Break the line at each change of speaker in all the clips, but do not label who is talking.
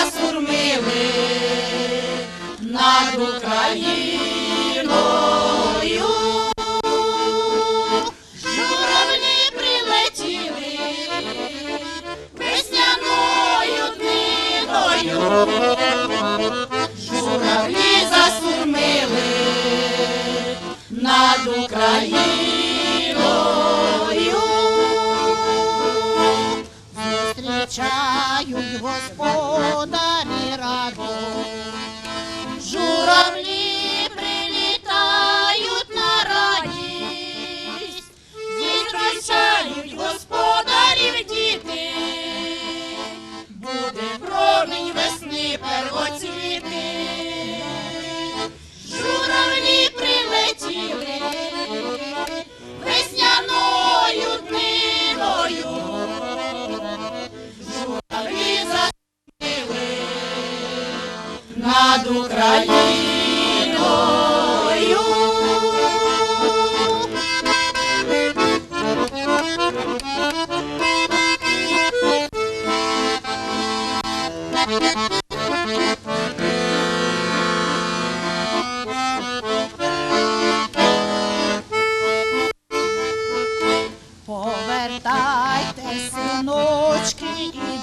Засурмили над Україною. Журавлі прилетіли весняною дниною.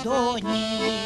І доні,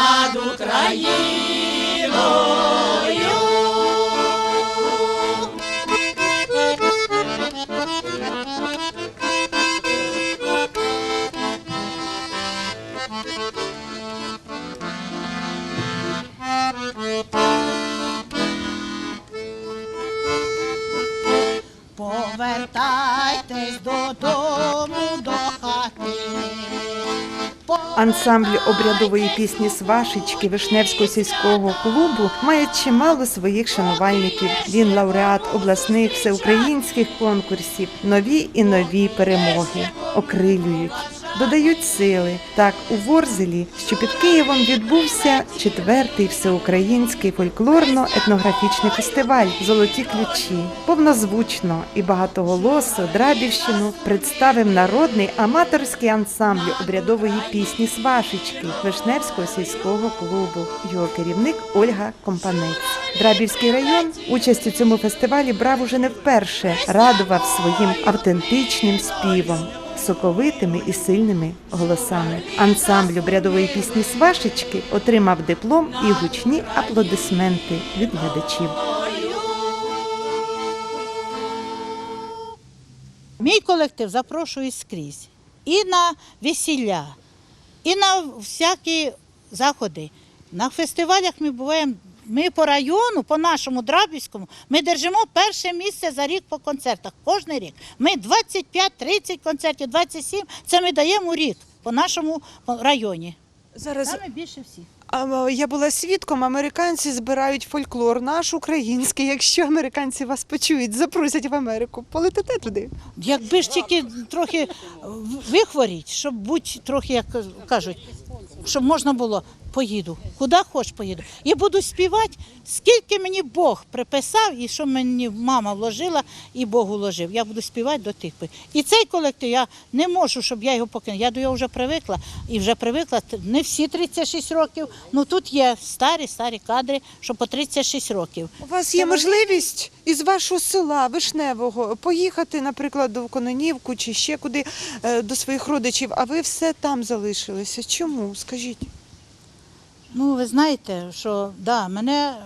над Україною.
Ансамбль обрядової пісні Свашечки Вишневського сільського клубу має чимало своїх шанувальників. Він лауреат обласних всеукраїнських конкурсів, нові і нові перемоги. Окрилюють, додають сили. Так у Ворзелі, що під Києвом відбувся четвертий всеукраїнський фольклорно-етнографічний фестиваль Золоті ключі. Повнозвучно і багатоголосо Драбівщину представив народний аматорський ансамбль обрядової пісні Свашечки Вишневського сільського клубу. Його керівник Ольга Компанець. Драбівський район участь у цьому фестивалі брав уже не вперше, радував своїм автентичним співом. Соковитими і сильними голосами. Ансамбль обрядової пісні Свашечки отримав диплом і гучні аплодисменти від глядачів.
Мій колектив запрошує скрізь. І на весілля, і на всякі заходи. На фестивалях ми буваємо. Ми по району, по нашому Драбівському, ми держимо перше місце за рік по концертах. Кожний рік. Ми 25-30 концертів, 27 це ми даємо у рік по нашому районі.
Зараз
Саме більше всіх.
А, Я була свідком, американці збирають фольклор, наш український. Якщо американці вас почують, запросять в Америку, полетите туди.
Якби ж тільки трохи вихворіть, щоб будь трохи, як кажуть, щоб можна було, поїду. Куди хоч поїду. І буду співати, скільки мені Бог приписав, і що мені мама вложила, і Бог вложив. Я буду співати до тих пір. І цей колектив я не можу, щоб я його покинула. Я до його вже привикла і вже привикла. Не всі 36 років. Ну тут є старі, старі кадри, що по 36 років.
У вас є можливість із вашого села Вишневого поїхати, наприклад, до Кононівку чи ще куди е, до своїх родичів, а ви все там залишилися. Чому? Скажіть.
Ну, ви знаєте, що да, мене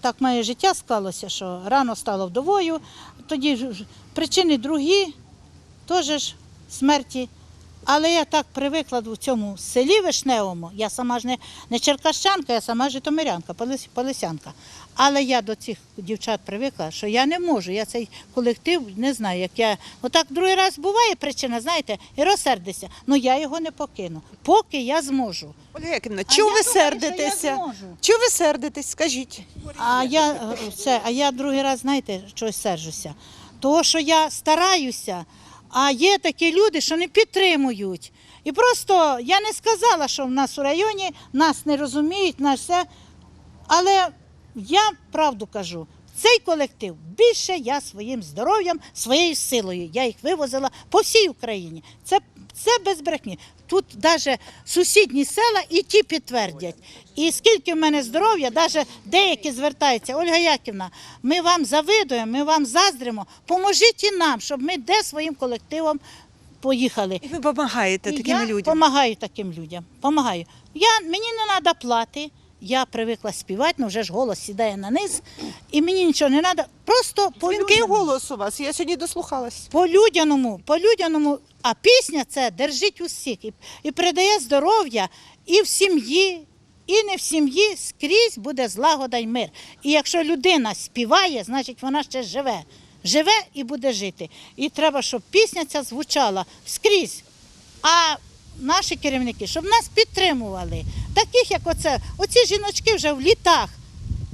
так моє життя склалося, що рано стало вдовою, тоді причини другі, теж смерті. Але я так привикла в цьому селі Вишневому, я сама ж не, не черкащанка, я сама житомирянка, полис- полисянка. Але я до цих дівчат привикла, що я не можу, я цей колектив не знаю, як я. Отак другий раз буває причина, знаєте, і розсердися. Ну я його не покину, поки я зможу.
Ольга Яківна, чого ви сердитеся? Чого ви сердитесь? Скажіть.
А я е, це, а я другий раз, знаєте, чогось сержуся. Того, що я стараюся, а є такі люди, що не підтримують. І просто я не сказала, що в нас у районі нас не розуміють, нас все. Але я правду кажу. Цей колектив більше я своїм здоров'ям, своєю силою. Я їх вивозила по всій Україні. Це, це без брехні. Тут навіть сусідні села і ті підтвердять. І скільки в мене здоров'я, навіть деякі звертаються, Ольга Яківна, ми вам завидуємо, ми вам заздримо. Поможіть і нам, щоб ми де своїм колективом поїхали.
І ви допомагаєте таким
я
людям.
Допомагаю таким людям. Помагаю. Я, мені не треба плати. Я привикла співати, але вже ж голос сідає на низ, і мені нічого не треба. Просто по людяному.
голос у вас. Я сьогодні дослухалась.
По людяному, по людяному. А пісня це держить усіх і, придає здоров'я і в сім'ї, і не в сім'ї скрізь буде злагода й мир. І якщо людина співає, значить вона ще живе. Живе і буде жити. І треба, щоб пісня ця звучала скрізь. А наші керівники, щоб нас підтримували. Таких, як оце, оці жіночки вже в літах.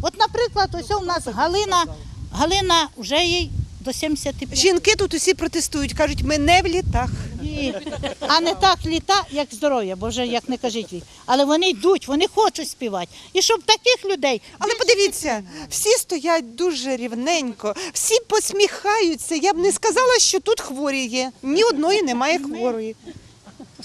От, наприклад, ось у нас Галина, Галина вже їй до 75.
Жінки тут усі протестують, кажуть, ми не в літах.
Ні. А не так літа, як здоров'я, бо вже як не кажіть вік. Але вони йдуть, вони хочуть співати. І щоб таких людей.
Але подивіться, всі стоять дуже рівненько, всі посміхаються. Я б не сказала, що тут хворі є. Ні одної немає хворої.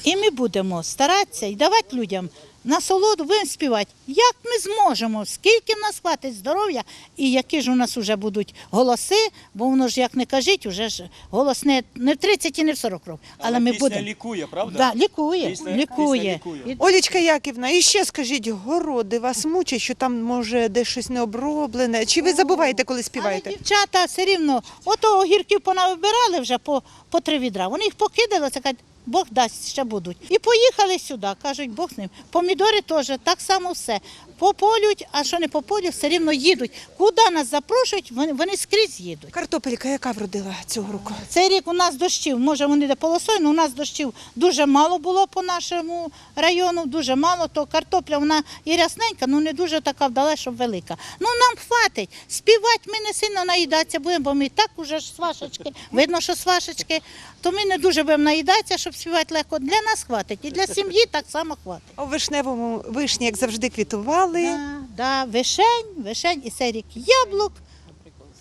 І ми будемо старатися і давати людям насолоду, будемо співати. Як ми зможемо, скільки в нас хватить здоров'я, і які ж у нас вже будуть голоси, бо воно ж, як не кажіть, уже ж голос не, не в 30 і не в 40 років. Але, ми
пісня
будемо.
лікує, правда?
Да, лікує,
Пісня-
лікує.
пісня лікує.
Олічка Яківна, і ще скажіть, городи вас мучать, що там може десь щось не оброблене? Чи ви забуваєте, коли
Але
співаєте?
дівчата все рівно, ото огірків понавибирали вже по, по три відра. Вони їх покидали, це кажуть, Бог дасть, ще будуть. І поїхали сюди, кажуть, Бог з ним. Помідори теж, так само все. Пополють, а що не пополють, все рівно їдуть. Куди нас запрошують, вони, вони скрізь їдуть.
Картопелька, яка вродила цього року?
Цей рік у нас дощів, може вони де полосою, але у нас дощів дуже мало було по нашому району, дуже мало, то картопля вона і рясненька, ну не дуже така вдала, щоб велика. Ну нам хватить. Співати ми не сильно наїдатися будемо, бо ми і так уже ж свашечки, видно, що свашечки, то ми не дуже будемо наїдатися, щоб співати легко. Для нас хватить. І для сім'ї так само хватить.
У вишневому вишні, як завжди, квітували.
Да, да, вишень, вишень і цей рік яблук.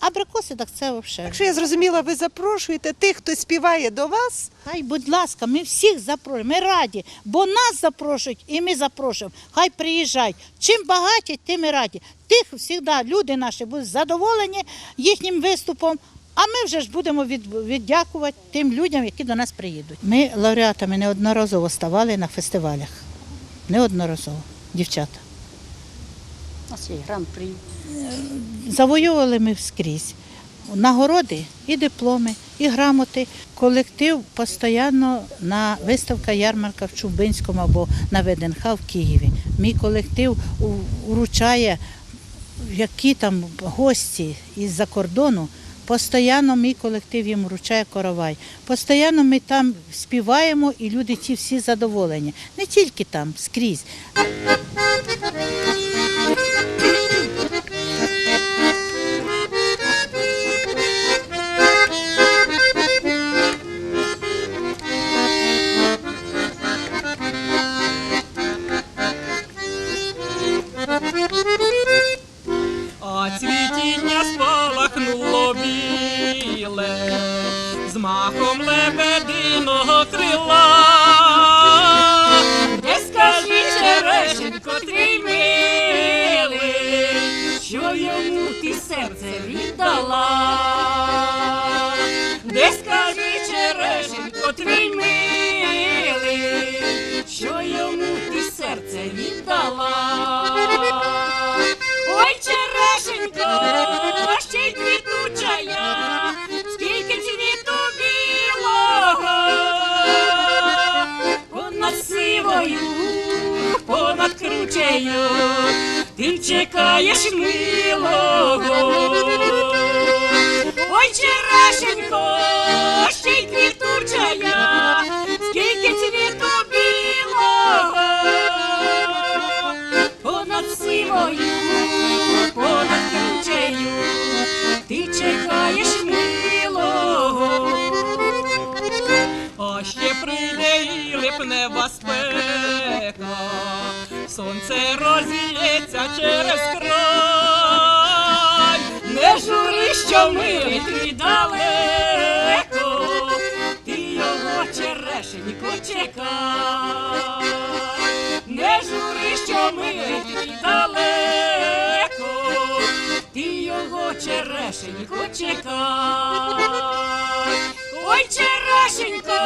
Абрикоси, так це взагалі.
Якщо я зрозуміла, ви запрошуєте тих, хто співає до вас.
Хай, будь ласка, ми всіх запрошуємо, ми раді, бо нас запрошують і ми запрошуємо. Хай приїжджають. Чим багаті, тим і раді. Тих завжди люди наші будуть задоволені їхнім виступом. А ми вже ж будемо від, віддякувати тим людям, які до нас приїдуть. Ми лауреатами неодноразово ставали на фестивалях. Неодноразово, дівчата.
Нас є гран-при.
Завоювали ми скрізь. Нагороди і дипломи, і грамоти. Колектив постійно на виставка ярмарка в Чубинському або на ВДНХ в Києві. Мій колектив вручає, які там гості із-за кордону Постійно мій колектив їм вручає коровай. Постійно ми там співаємо і люди ті всі задоволені. Не тільки там, скрізь.
Віддала. Де скажи, черешенько, твій милий, що йому ти серце віддала. Ой, черешенько, ще й квітуча я, скільки цвіту білого, понад сивою, понад кручею, ти чекаєш милого. Ой, черешенько, ще й квітуча я, скільки цвіту білого, понад сивою, понад кручею, ти чекаєш милого. А ще прийде і липнева спека, сонце розіється через жури, що ти далеко, ти його черешенько чекай, не жури, що ти далеко, ти його черешенько чекай. Ой, черешенько,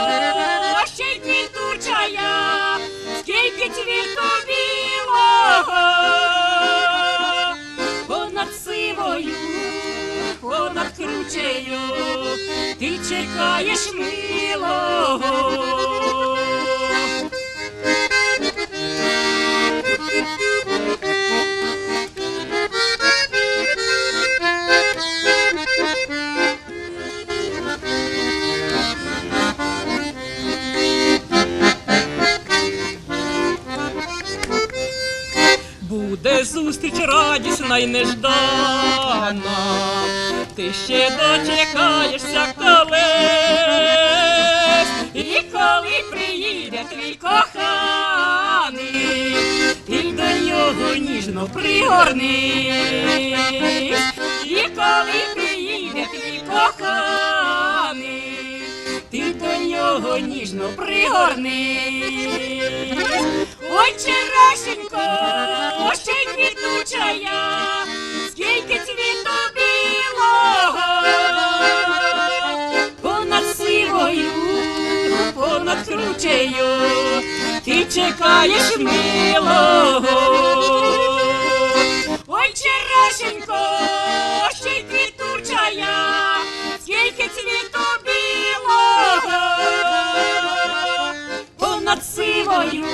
ще й квітуча я, скільки цвіту білого, понад сивою, понад кручею, ти чекаєш милого. Буде зустріч радісна й неждана, ти ще дочекаєшся колись, і коли приїде твій коханий, ти до нього ніжно пригорнись, і коли приїде твій коханий, ти до нього ніжно пригорнись. Ой, черешенько, ще й квітуча я, чекаєш милого. Ой, черешенько, ще й квітуча я, скільки цвіту білого, понад сивою,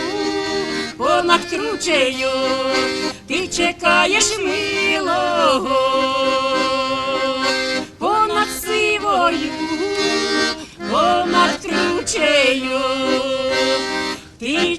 понад кручею, ти чекаєш милого, понад сивою, понад кручею, ти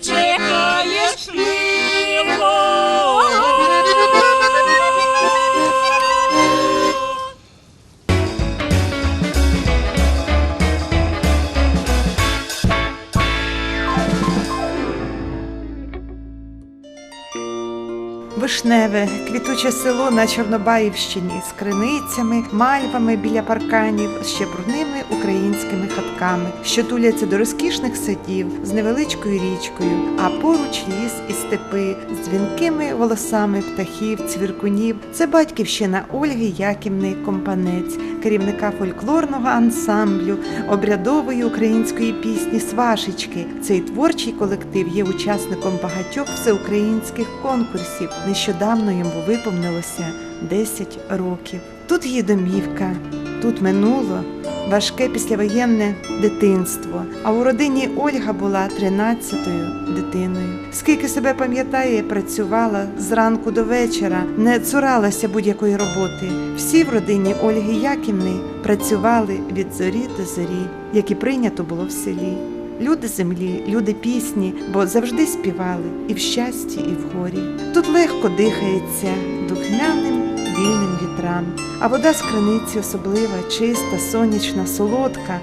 Вишневе, квітуче село на Чорнобаївщині з криницями, мальвами біля парканів, з ще брудними українськими хатками, що туляться до розкішних садів з невеличкою річкою, а поруч ліс і степи з дзвінкими волосами птахів, цвіркунів. Це батьківщина Ольги Яківни Компанець, керівника фольклорного ансамблю, обрядової української пісні Свашечки. Цей творчий колектив є учасником багатьох всеукраїнських конкурсів. Нещодавно йому виповнилося 10 років. Тут є домівка, тут минуло важке післявоєнне дитинство. А у родині Ольга була 13-ю дитиною. Скільки себе пам'ятає, працювала зранку до вечора, не цуралася будь-якої роботи. Всі в родині Ольги Яківни працювали від зорі до зорі, як і прийнято було в селі. Люди землі, люди пісні, бо завжди співали і в щасті, і в горі. Тут легко дихається духмяним вільним вітрам, а вода з криниці особлива, чиста, сонячна, солодка.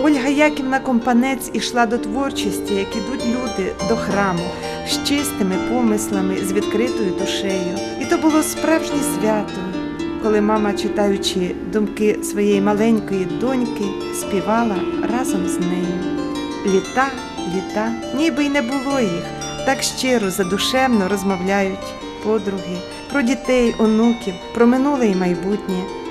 Ольга Яківна Компанець ішла до творчості, як ідуть люди до храму, з чистими помислами, з відкритою душею. І то було справжнє свято, коли мама, читаючи думки своєї маленької доньки, співала разом з нею. Літа, літа, ніби й не було їх, так щиро, задушевно розмовляють подруги про дітей, онуків, про минуле і майбутнє.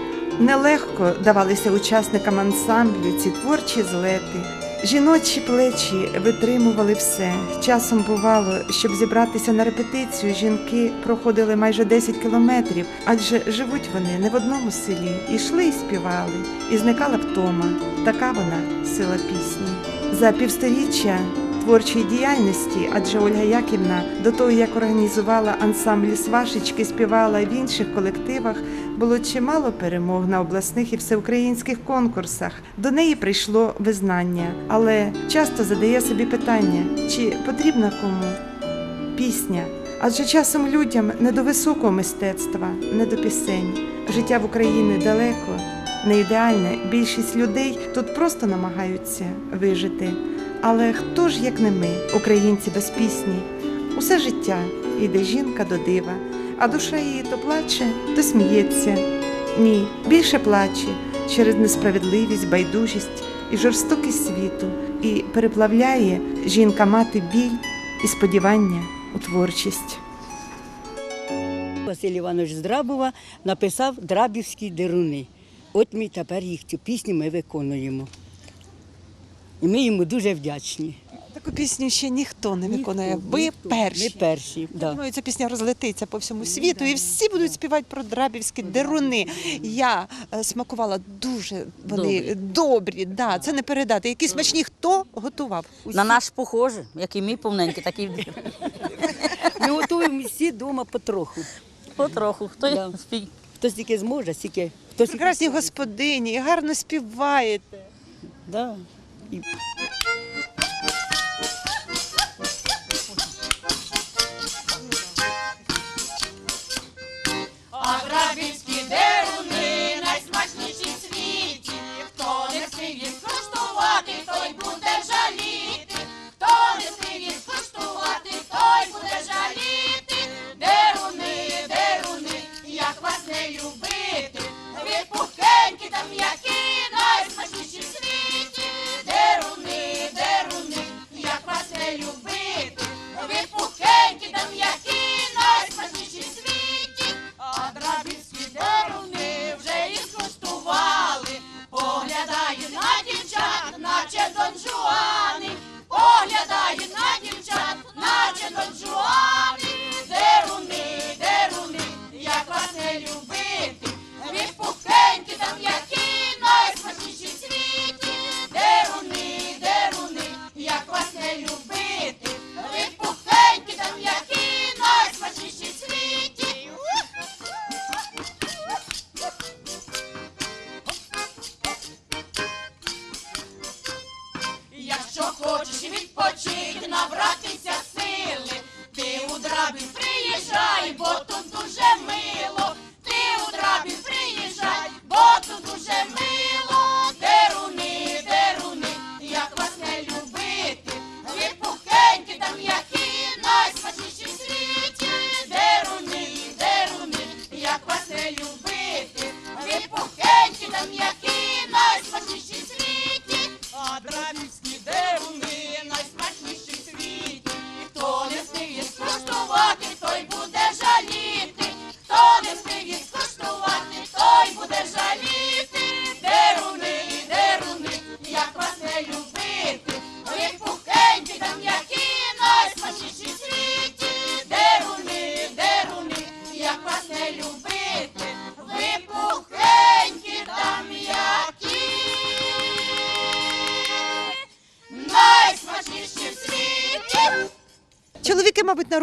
Нелегко давалися учасникам ансамблю ці творчі злети. Жіночі плечі витримували все. Часом бувало, щоб зібратися на репетицію, жінки проходили майже 10 кілометрів, адже живуть вони не в одному селі. Ішли і співали, і зникала втома. Така вона сила пісні. За півсторіччя творчої діяльності, адже Ольга Яківна до того, як організувала ансамблі свашечки, співала в інших колективах, було чимало перемог на обласних і всеукраїнських конкурсах. До неї прийшло визнання, але часто задає собі питання, чи потрібна кому пісня. Адже часом людям не до високого мистецтва, не до пісень. Життя в Україні далеко, не ідеальне. Більшість людей тут просто намагаються вижити. Але хто ж, як не ми, українці без пісні? Усе життя йде жінка до дива, а душа її то плаче, то сміється. Ні, більше плаче через несправедливість, байдужість і жорстокість світу, і переплавляє жінка мати біль і сподівання у творчість.
Василь Іванович з Драбова написав Драбівські дируни. От ми тепер їх цю пісню ми виконуємо. І ми йому дуже вдячні.
Таку пісню ще ніхто не виконує.
Ніхто,
Ви
ніхто.
перші.
Ми перші. Да.
Думаю, ця пісня розлетиться по всьому світу, і всі будуть співати про драбівські деруни. Я е, смакувала дуже вони
Добрі.
добрі. Да, це не передати. Які смачні хто готував? Усі.
На наш похоже, як і мій повненький, так і
Ми готуємо всі вдома потроху.
потроху. Хто
Да.
спій.
Хто стільки зможе, стільки. Хто стільки
прекрасні господині, і гарно співаєте.
Да. І
Lord is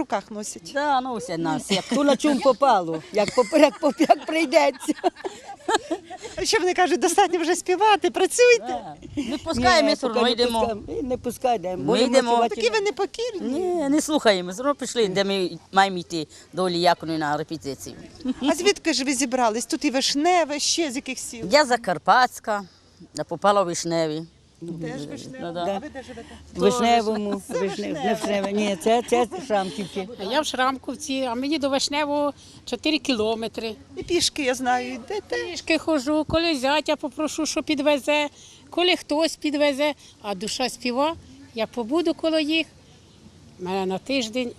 руках носять.
Да, ну все нас. Як
Хто на чому попало, як, поп- як, поп- як прийдеться.
Що вони кажуть, достатньо вже співати, працюйте.
Да. Не пускаємо, ми все одно
не
йдемо.
пускаємо. Не пускай, йдемо.
Ми
Будемо
йдемо.
Такі ви непокірні.
Ні, не слухаємо. Все одно прийшли, де ми маємо йти до Оліяконої на репетицію.
А звідки ж ви зібрались? Тут і вишневе, ще з яких сіл?
Я Закарпатська, я попала в Вишневі.
Теж вишневе.
Да, да.
А ви де живете?
Вишневому, Вишнев, не Вишневе, ні, це, це Шрамківки.
А я в Шрамковці, а мені до Вишневого 4 кілометри.
І пішки, я знаю, йдете.
Трішки ходжу, коли зятя попрошу, що підвезе, коли хтось підвезе, а душа співа, я побуду коло їх. У мене на тиждень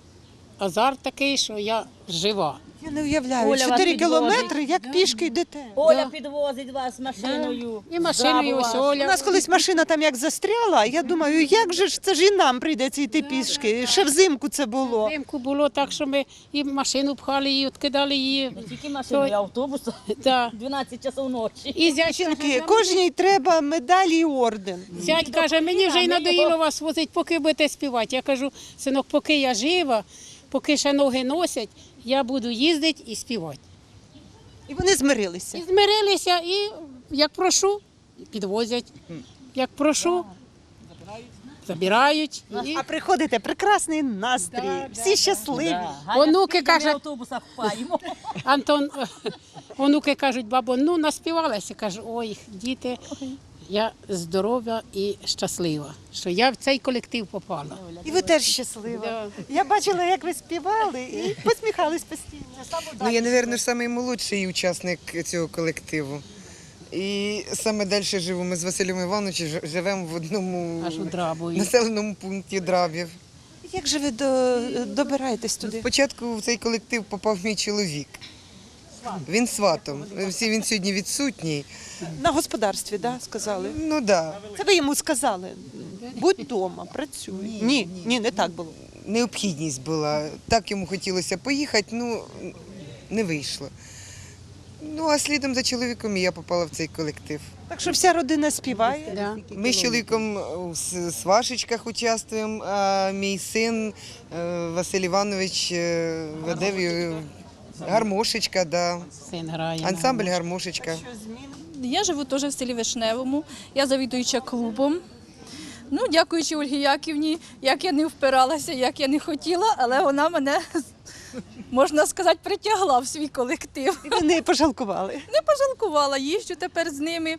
азарт такий, що я жива.
Я не уявляю,
Оля вас
4
підвозить.
кілометри, як пішки йдете.
Оля підвозить вас машиною.
І машиною ось
У нас колись машина там як застряла, я думаю, як же ж це ж і нам прийдеться йти пішки. Ще взимку це було.
Взимку було так, що ми і машину пхали, і відкидали її.
Не тільки машиною, і автобусом.
Да.
12 часов ночі.
І зять
Жінки,
каже,
кожній треба медалі і орден.
Зять каже, мені вже й надоїло вас возити, поки будете співати. Я кажу, синок, поки я жива, поки ще ноги носять, я буду їздити і співати.
І вони змирилися.
І змирилися, і як прошу, підвозять. Як прошу, забирають. І
А приходите, прекрасний настрій, всі щасливі.
Онуки
впаємо.
Антон, онуки кажуть, бабо, ну наспівалася. Кажу, ой, діти, я здорова і щаслива, що я в цей колектив попала.
І ви теж щаслива.
Да.
Я бачила, як ви співали і посміхались постійно.
Ну, я, мабуть, наймолодший учасник цього колективу. І саме далі живу. Ми з Василем Івановичем ж- живемо в одному
Аж у
населеному пункті Драбів.
Як же ви до, добираєтесь туди?
Спочатку в цей колектив попав мій чоловік. Він сватом. Всі він сьогодні відсутній.
На господарстві, да, сказали.
Ну так. Да.
Це ви йому сказали. Будь вдома, працюй. Ні, ні, не так було.
Необхідність була. Так йому хотілося поїхати, ну не вийшло. Ну, а слідом за чоловіком і я попала в цей колектив.
Так що вся родина співає.
Да.
Ми з чоловіком в с- свашечках участвуємо, а мій син е, Василь Іванович е, веде в- гармошечка, да.
Син грає.
ансамбль гармошечка.
Я живу теж в селі Вишневому, я завідуюча клубом. Ну, дякуючи Ольгі Яківні, як я не впиралася, як я не хотіла, але вона мене, можна сказати, притягла в свій колектив.
І ви не пожалкували.
Не пожалкувала, їжджу тепер з ними,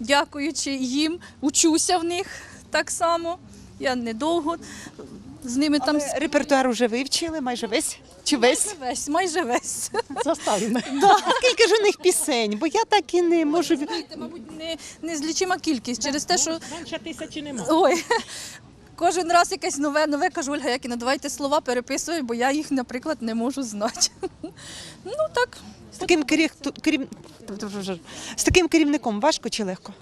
дякуючи їм, учуся в них так само. Я недовго з ними там
Але репертуар уже вивчили, майже весь. Чи весь?
майже весь, майже весь.
Заставимо.
Да. Скільки ж у них пісень? Бо я так і не можу.
Це, мабуть, не, незлічима кількість через те, що
Менше тисячі немає.
Ой, кожен раз якесь нове, нове кажу, Ольга Якіна, давайте слова переписую, бо я їх, наприклад, не можу знати. Ну так,
З таким, керів... керів... з таким керівником важко чи легко?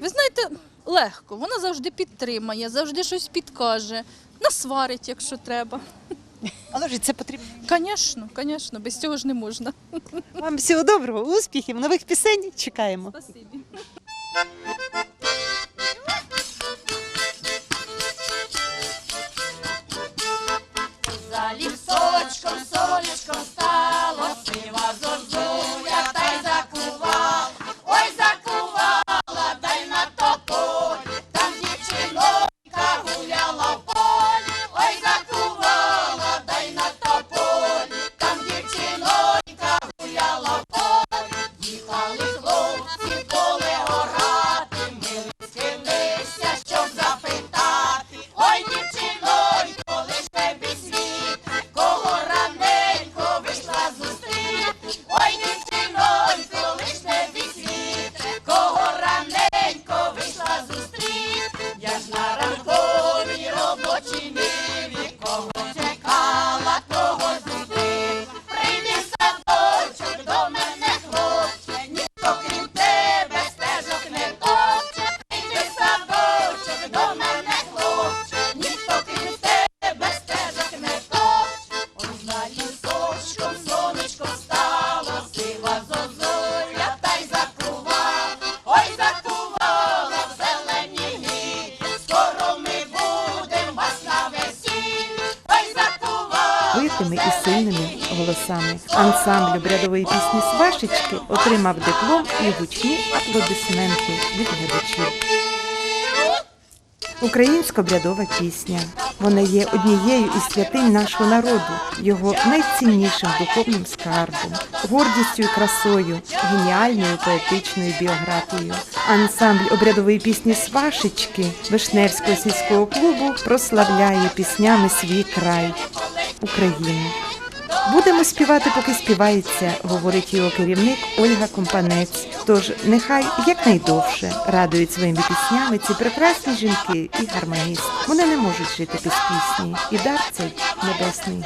ви знаєте, легко. Вона завжди підтримає, завжди щось підкаже, насварить, якщо треба.
Але ж це потрібно.
Звісно, звісно, без цього ж не можна.
Вам всього доброго, успіхів, нових пісень чекаємо.
Спасибі.
Отримав диплом і гучні аплодисменти від глядачів. Українська обрядова пісня. Вона є однією із святинь нашого народу, його найціннішим духовним скарбом, гордістю і красою, геніальною поетичною біографією. Ансамбль обрядової пісні Свашечки Вишневського сільського клубу прославляє піснями свій край Україну. Будемо співати, поки співається, говорить його керівник Ольга Компанець. Тож нехай якнайдовше радують своїми піснями ці прекрасні жінки і гармоніст. Вони не можуть жити без пісні, і дар цей небесний.